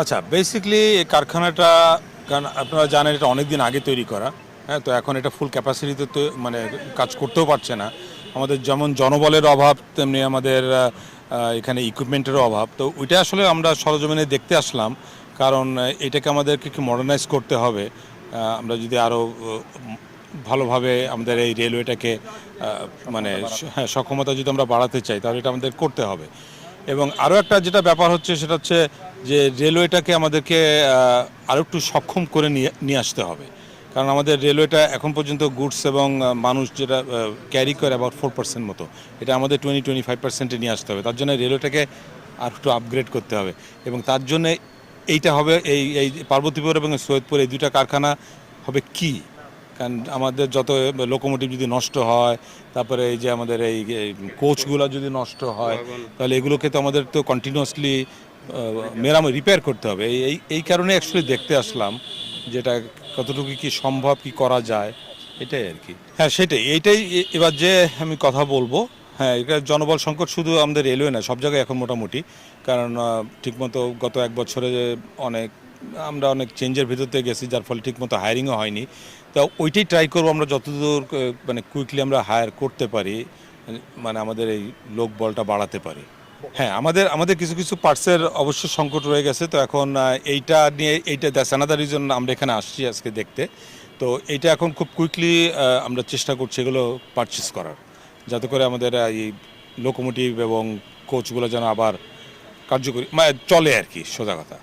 আচ্ছা বেসিকলি এই কারখানাটা কারণ আপনারা জানেন এটা অনেক দিন আগে তৈরি করা হ্যাঁ তো এখন এটা ফুল ক্যাপাসিটিতে তো মানে কাজ করতেও পারছে না। আমাদের যেমন জনবলের অভাব তেমনি আমাদের এখানে ইকুইপমেন্টেরও অভাব। তো ওইটা আসলে আমরা সরজমিনে দেখতে আসলাম কারণ এটাকে আমাদেরকে একটু মডার্নাইজ করতে হবে। আমরা যদি আরও ভালোভাবে আমাদের এই রেলওয়েটাকে মানে হ্যাঁ সক্ষমতা যদি আমরা বাড়াতে চাই তাহলে এটা আমাদের করতে হবে। এবং আরও একটা যেটা ব্যাপার হচ্ছে, সেটা হচ্ছে যে রেলওয়েটাকে আমাদেরকে আরও একটু সক্ষম করে নিয়ে নিয়ে আসতে হবে। কারণ আমাদের রেলওয়েটা এখন পর্যন্ত গুডস এবং মানুষ যেটা ক্যারি করে অ্যাবাউট ফোর পার্সেন্ট মতো। এটা আমাদের টোয়েন্টি টোয়েন্টি ফাইভ পার্সেন্টে নিয়ে আসতে হবে। তার জন্য রেলওয়েটাকে আর একটু আপগ্রেড করতে হবে। এবং তার জন্য এইটা হবে, এই এই পার্বতীপুর এবং সৈয়দপুর, এই দুইটা কারখানা হবে কি? কারণ আমাদের যত লোকোমোটিভ যদি নষ্ট হয়, তারপরে এই যে আমাদের এই কোচগুলো যদি নষ্ট হয়, তাহলে এগুলোকে তো আমাদের তো কন্টিনিউয়াসলি মেরাম রিপেয়ার করতে হবে। এই এই এই কারণে অ্যাকচুয়ালি দেখতে আসলাম যেটা কতটুকু কি সম্ভব, কি করা যায়, এটাই আর কি। হ্যাঁ সেটাই এইটাই এবার যে আমি কথা বলব হ্যাঁ এটা জনবল সংকট শুধু আমাদের রেলওয়ে না, সব জায়গায় এখন মোটামুটি। কারণ ঠিকমতো গত এক বছরে অনেক আমরা অনেক চেঞ্জের ভিতর থেকে গেছি, যার ফলে ঠিকমতো হায়ারিংও হয়নি। তো ওইটাই ট্রাই করব আমরা যতদূর মানে কুইকলি আমরা হায়ার করতে পারি মানে আমাদের এই লোক বলটা বাড়াতে পারি। হ্যাঁ আমাদের আমাদের কিছু কিছু পার্টসের অবশ্য সংকট রয়ে গেছে। তো এখন এইটা নিয়ে, এইটা দ্যাস অ্যানাদার রিজন আমরা এখানে আসছি আজকে দেখতে। তো এইটা এখন খুব কুইকলি আমরা চেষ্টা করছি এগুলো পারচেস করার। যাতে করে আমাদের এই লোকোমোটিভ এবং কোচগুলো যেন আবার কার্যকরী মানে চলে আর কি, সোজা কথা।